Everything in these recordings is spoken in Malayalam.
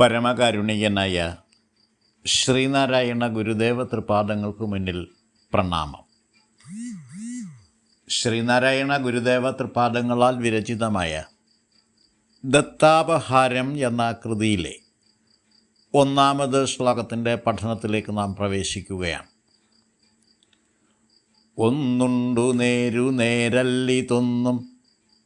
പരമകാരുണികനായ ശ്രീനാരായണ ഗുരുദേവ തൃപാദങ്ങൾക്ക് മുന്നിൽ പ്രണാമം. ശ്രീനാരായണ ഗുരുദേവ തൃപാദങ്ങളാൽ വിരചിതമായ ദത്താപഹാരം എന്ന കൃതിയിലെ ഒന്നാമത് ശ്ലോകത്തിന്റെ പഠനത്തിലേക്ക് നാം പ്രവേശിക്കുകയാണ്. ഒന്നുണ്ടു നേരു നേരല്ലിതൊന്നും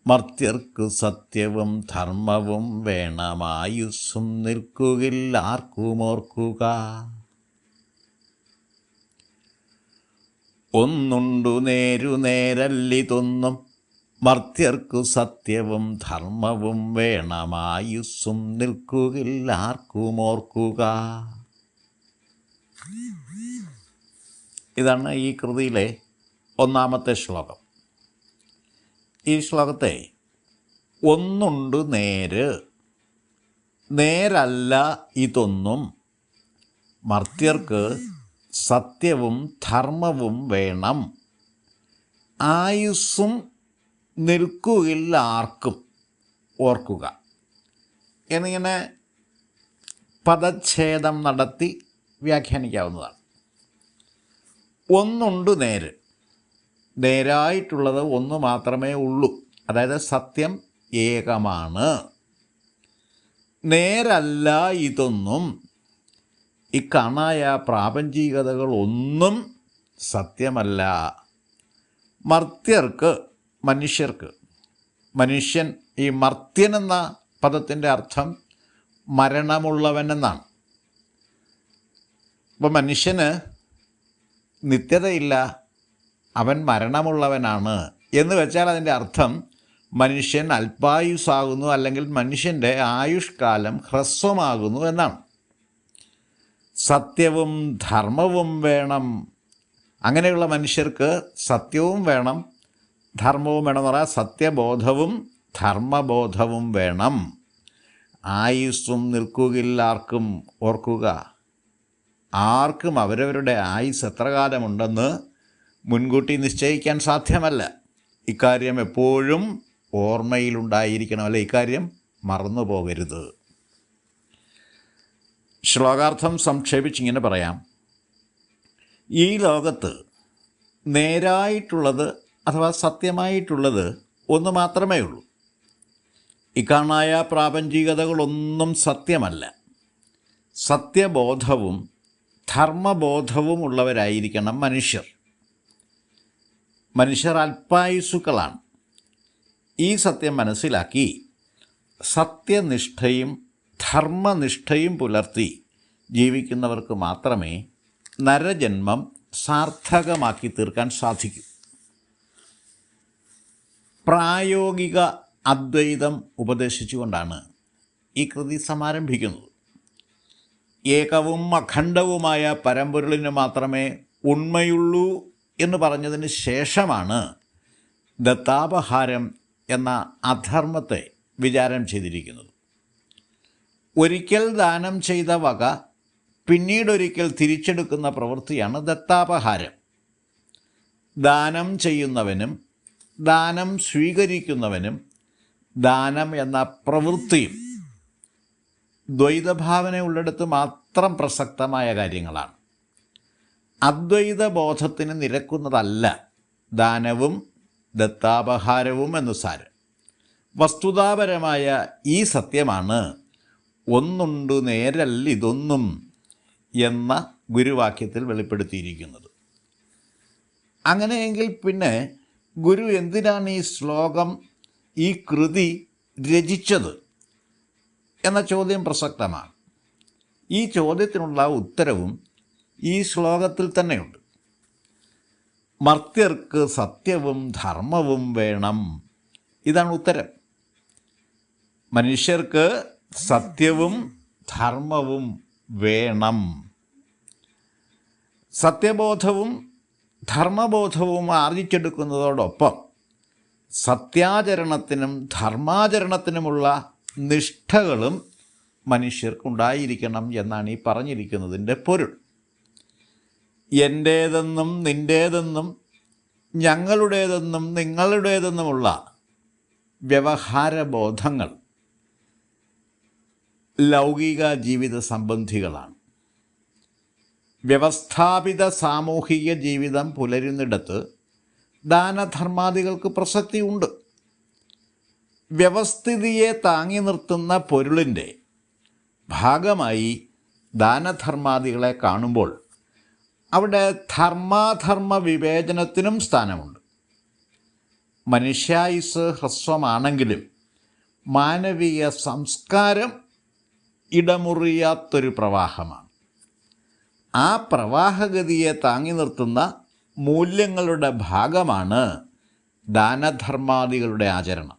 മർത്യർക്കു സത്യവും ധർമ്മവും വേണമായുസ്സും നിൽക്കുകിൽ ആർക്കുമോർക്കുക ഒന്നുണ്ടു നേരു നേരല്ലിതൊന്നും മർത്യർക്കു സത്യവും ധർമ്മവും വേണമായുസ്സും നിൽക്കുകിൽ ആർക്കുമോർക്കുക ഇതാണ് ഈ കൃതിയിലെ ഒന്നാമത്തെ ശ്ലോകം. ഈ ശ്ലോകത്തെ ഒന്നുണ്ട് നേര് നേരല്ല ഇതൊന്നും മർത്യർക്ക് സത്യവും ധർമ്മവും വേണം ആയുസ്സും നിൽക്കുകയില്ല ആർക്കും ഓർക്കുക. എന്നിങ്ങനെ പദച്ഛേദം നടത്തി വ്യാഖ്യാനിക്കാവുന്നതാണ്. ഒന്നുണ്ട് നേര് നേരായിട്ടുള്ളത് ഒന്ന് മാത്രമേ ഉള്ളൂ. അതായത് സത്യം ഏകമാണ്. നേരല്ല ഇതൊന്നും. ഇക്കണായ പ്രാപഞ്ചികതകൾ ഒന്നും സത്യമല്ല. മർത്യർക്ക് മനുഷ്യർക്ക് മനുഷ്യൻ ഈ മർത്യൻ എന്ന പദത്തിന്റെ അർത്ഥം മരണമുള്ളവൻ എന്നാണ് അപ്പോൾ മനുഷ്യന് നിത്യതയില്ല അവൻ മരണമുള്ളവനാണ് എന്ന് വെച്ചാൽ അതിന്റെ അർത്ഥം മനുഷ്യൻ അല്പായുസാകുന്നു അല്ലെങ്കിൽ മനുഷ്യന്റെ ആയുഷ്കാലം ഹ്രസ്വമാകുന്നു എന്നാണ്. സത്യവും ധർമ്മവും വേണം. അങ്ങനെയുള്ള മനുഷ്യർക്ക് സത്യവും വേണം. ധർമ്മവും വേണം എന്ന് പറയാൽ സത്യബോധവും ധർമ്മബോധവും വേണം. ആയുസ്സും നിൽക്കുകില്ലാർക്കും ഓർക്കുക ആർക്കും അവരവരുടെ ആയുസ് എത്ര കാലമുണ്ടെന്ന് മുൻകൂട്ടി നിശ്ചയിക്കാൻ സാധ്യമല്ല. ഇക്കാര്യം എപ്പോഴും ഓർമ്മയിലുണ്ടായിരിക്കണം അല്ലെ? ഇക്കാര്യം മറന്നു പോകരുത് ശ്ലോകാർത്ഥം സംക്ഷേപിച്ചിങ്ങനെ പറയാം. ഈ ലോകത്ത് നേരായിട്ടുള്ളത് അഥവാ സത്യമായിട്ടുള്ളത് ഒന്ന് മാത്രമേ ഉള്ളൂ. ഇക്കാണായ പ്രാപഞ്ചികതകളൊന്നും സത്യമല്ല. സത്യബോധവും ധർമ്മബോധവും ഉള്ളവരായിരിക്കണം മനുഷ്യർ. മനുഷ്യർ അല്പായുസുക്കളാണ് ഈ സത്യം മനസ്സിലാക്കി സത്യനിഷ്ഠയും ധർമ്മനിഷ്ഠയും പുലർത്തി ജീവിക്കുന്നവർക്ക് മാത്രമേ നരജന്മം സാർത്ഥകമാക്കി തീർക്കാൻ സാധിക്കൂ. പ്രായോഗിക അദ്വൈതം ഉപദേശിച്ചുകൊണ്ടാണ് ഈ കൃതി സമാരംഭിക്കുന്നത്. ഏകവും അഖണ്ഡവുമായ പരമ്പൊരുളിന് മാത്രമേ ഉണ്മയുള്ളൂ എന്ന് പറഞ്ഞതിന് ശേഷമാണ് ദത്താപഹാരം എന്ന അധർമ്മത്തെ വിചാരം ചെയ്തിരിക്കുന്നത്. ഒരിക്കൽ ദാനം ചെയ്ത വക പിന്നീടൊരിക്കൽ തിരിച്ചെടുക്കുന്ന പ്രവൃത്തിയാണ് ദത്താപഹാരം. ദാനം ചെയ്യുന്നവനും ദാനം സ്വീകരിക്കുന്നവനും ദാനം എന്ന പ്രവൃത്തിയും ദ്വൈതഭാവന ഉള്ളിടത്ത് മാത്രം പ്രസക്തമായ കാര്യങ്ങളാണ്. അദ്വൈത ബോധത്തിന് നിരക്കുന്നതല്ല ദാനവും ദത്താപഹാരവും എന്ന് സാരം. വസ്തുതാപരമായ ഈ സത്യമാണ് ഒന്നുണ്ട് നേരല്ലിതൊന്നും എന്ന ഗുരുവാക്യത്തിൽ വെളിപ്പെടുത്തിയിരിക്കുന്നത്. അങ്ങനെയെങ്കിൽ പിന്നെ ഗുരു എന്തിനാണ് ഈ ശ്ലോകം ഈ കൃതി രചിച്ചത് എന്ന ചോദ്യം പ്രസക്തമാണ്. ഈ ചോദ്യത്തിനുള്ള ഉത്തരവും ഈ ശ്ലോകത്തിൽ തന്നെയുണ്ട്. മർത്യർക്ക് സത്യവും ധർമ്മവും വേണം. ഇതാണ് ഉത്തരം. മനുഷ്യർക്ക് സത്യവും ധർമ്മവും വേണം. സത്യബോധവും ധർമ്മബോധവും ആർജിച്ചെടുക്കുന്നതോടൊപ്പം സത്യാചരണത്തിനും ധർമാചരണത്തിനുമുള്ള നിഷ്ഠകളും മനുഷ്യർക്കുണ്ടായിരിക്കണം എന്നാണ് ഈ പറഞ്ഞിരിക്കുന്നതിന്റെ പൊരുൾ. എന്റേതെന്നും നിന്റേതെന്നും ഞങ്ങളുടേതെന്നും നിങ്ങളുടേതെന്നുമുള്ള വ്യവഹാരബോധങ്ങൾ ലൗകിക ജീവിത സംബന്ധികളാണ്. വ്യവസ്ഥാപിത സാമൂഹിക ജീവിതം പുലരുന്നിടത്ത് ദാനധർമാദികൾക്ക് പ്രസക്തിയുണ്ട്. വ്യവസ്ഥിതിയെ താങ്ങി നിർത്തുന്ന പൊരുളിന്റെ ഭാഗമായി ദാനധർമാദികളെ കാണുമ്പോൾ അവിടെ ധർമാധർമ്മ വിവേചനത്തിനും സ്ഥാനമുണ്ട്. മനുഷ്യായുസ് ഹ്രസ്വമാണെങ്കിലും മാനവീയ സംസ്കാരം ഇടമുറിയാത്തൊരു പ്രവാഹമാണ്. ആ പ്രവാഹഗതിയെ താങ്ങി നിർത്തുന്ന മൂല്യങ്ങളുടെ ഭാഗമാണ് ദാനധർമാദികളുടെ ആചരണം.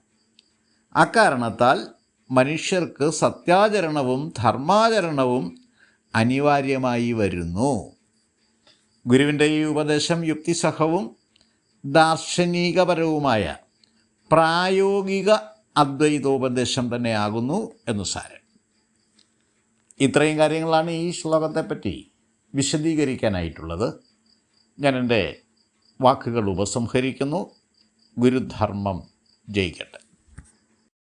അക്കാരണത്താൽ മനുഷ്യർക്ക് സത്യാചരണവും ധർമാചരണവും അനിവാര്യമായി വരുന്നു. ഗുരുവിന്റെ ഈ ഉപദേശം യുക്തിസഹവും ദാർശനികപരവുമായ പ്രായോഗിക അദ്വൈതോപദേശം തന്നെയാകുന്നു എന്ന് സാരം. ഇത്രയും കാര്യങ്ങളാണ് ഈ ശ്ലോകത്തെപ്പറ്റി വിശദീകരിക്കാനായിട്ടുള്ളത്. ഞാൻ എന്റെ വാക്കുകൾ ഉപസംഹരിക്കുന്നു. ഗുരുധർമ്മം ജയിക്കട്ടെ.